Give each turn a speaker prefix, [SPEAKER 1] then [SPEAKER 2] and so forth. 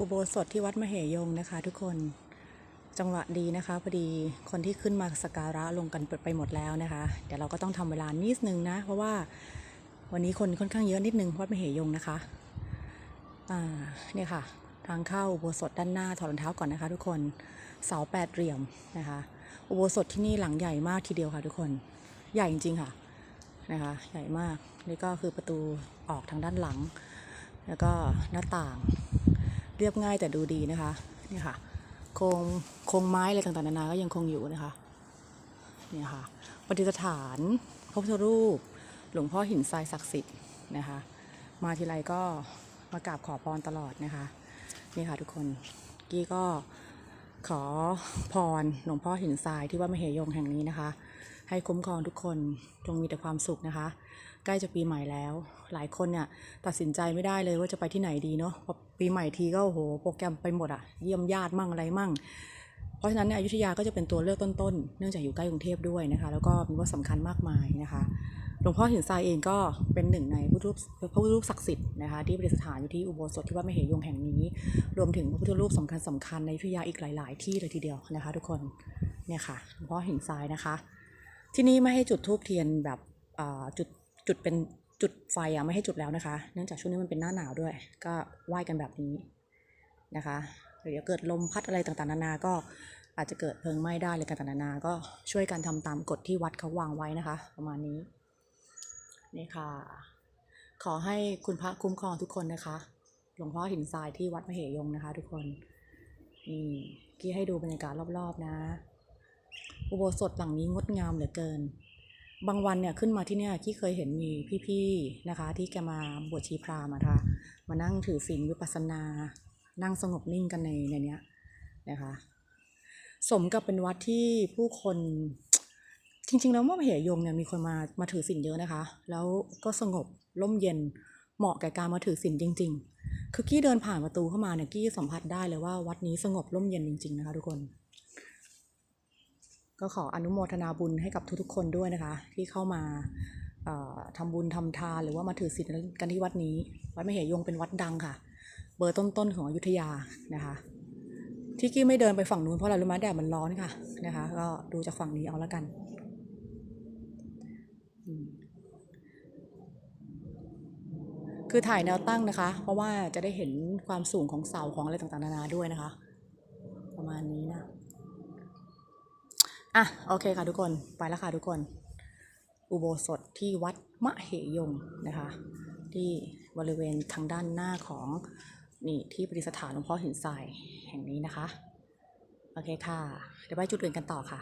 [SPEAKER 1] อุโบสถที่วัดมเหยงนะคะ ทุกคนจังหวะดีนะคะพอดีคนที่ขึ้นมาสักการะลงกันไปหมดแล้วนะคะ เดี๋ยวเราก็ต้องทำเวลานิดนึงนะ เพราะว่าวันนี้คนค่อนข้างเยอะนิดนึงวัดมเหยงนะคะอ่าเนี่ยค่ะ ทางเข้าอุโบสถด้านหน้าถอดรองเท้าก่อนนะคะ ทุกคนเสาแปดเหลี่ยมนะคะ อุโบสถที่นี่หลังใหญ่มากทีเดียวค่ะ ทุกคนใหญ่จริงๆค่ะนะคะใหญ่มากนี่ก็คือประตูออกทางด้านหลัง แล้วก็หน้าต่าง เรียบง่ายแต่ดูดีนะคะนี่ค่ะโครงโครงไม้อะไรต่างๆนานาก็ยังคงอยู่นะคะนี่ค่ะปฏิสถานพระพุทธรูป หลวงพ่อหินทรายศักดิ์สิทธิ์นะคะ มาทีไรก็มากราบขอพรตลอดนะคะนี่ค่ะทุกคนกี้ก็ขอพรหลวงพ่อหินทรายที่วัดมเหยงแห่งนี้นะคะ ให้คุ้มครองทุกคนจงมีแต่ความสุขนะคะ ใกล้จะปีใหม่แล้ว หลายคนเนี่ยตัดสินใจไม่ได้เลยว่าจะไปที่ไหนดีเนาะพอปีใหม่ทีก็โอ้โหโปรแกรมไปหมดอะเยี่ยมญาติมั่งอะไรมั่ง เพราะฉะนั้นเนี่ยอยุธยาก็จะเป็นตัวเลือกต้นๆ เนื่องจากอยู่ใกล้กรุงเทพด้วยนะคะ แล้วก็มีวัดสำคัญมากมายนะคะหลวงพ่อหินทรายเองก็เป็นหนึ่งในพระพุทธรูปพระพุทธรูปศักดิ์สิทธิ์นะคะที่ประดิษฐานอยู่ที่อุโบสถที่วัดมเหยงแห่งนี้ รวมถึงพระพุทธรูปสำคัญสคัญในอยุธยาอีกหลาย ๆ ที่เลยทีเดียวนะคะ ทุกคนเนี่ยค่ะหลวงพ่อหินทรายนะคะ ที่นี่ไม่ให้จุดธูปเทียนแบบจุดจุดเป็นจุดไฟอะไม่ให้จุดแล้วนะคะ เนื่องจากช่วงนี้มันเป็นหน้าหนาวด้วย ก็ไหว้กันแบบนี้นะคะ เดี๋ยวเกิดลมพัดอะไรต่างๆนานา ก็อาจจะเกิดเพลิงไหม้ได้เลยต่างๆนานา ก็ช่วยกันทำตามกฎที่วัดเขาวางไว้นะคะ ประมาณนี้นี่ค่ะ ขอให้คุณพระคุ้มครองทุกคนนะคะ หลวงพ่อหินทรายที่วัดมเหยงนะคะ ทุกคนนี่กี้ให้ดูบรรยากาศรอบๆนะ อุโบสถหลังนี้งดงามเหลือเกิน บางวันเนี่ยขึ้นมาที่เนี่ยที่เคยเห็นมีพี่ๆนะคะ ที่แกมาบวชชีพราหมณ์อะค่ะมานั่งถือศีลวิปัสสนา นั่งสงบนิ่งกันในในเนี้ยนะคะสมกับเป็นวัดที่ผู้คนจริงๆ แล้วเมื่อเหยงเนี่ยมีคนมามาถือศีลเยอะนะคะ แล้วก็สงบร่มเย็นเหมาะแก่การมาถือศีลจริง ๆ คือกี้เดินผ่านประตูเข้ามาเนี่ยกี้สัมผัสได้เลยว่าวัดนี้สงบร่มเย็นจริง ๆ นะคะทุกคน ก็ขออนุโมทนาบุญให้กับทุกๆคนด้วยนะคะ ที่เข้ามาเอ่อทำบุญทำทานหรือว่ามาถือศีลกันที่วัดนี้ วัดมเหยงเป็นวัดดังค่ะ เบอร์ต้นๆของอยุธยานะคะที่กี้ไม่เดินไปฝั่งนู้นเพราะอะไรรู้ไหมแดดมันร้อนค่ะนะคะ ก็ดูจากฝั่งนี้เอาแล้วกัน คือถ่ายแนวตั้งนะคะ เพราะว่าจะได้เห็นความสูงของเสาของอะไรต่างๆนานาด้วยนะคะ ประมาณนี้นะ อะโอเคค่ะทุกคนไปแล้วค่ะทุกคน อุโบสถที่วัดมะเหยงนะคะ ที่บริเวณทางด้านหน้าของนี่ที่ปฏิสถานหลวงพ่อหินทรายแห่งนี้นะคะ โอเคค่ะ เดี๋ยวไปจุดอื่นกันต่อค่ะ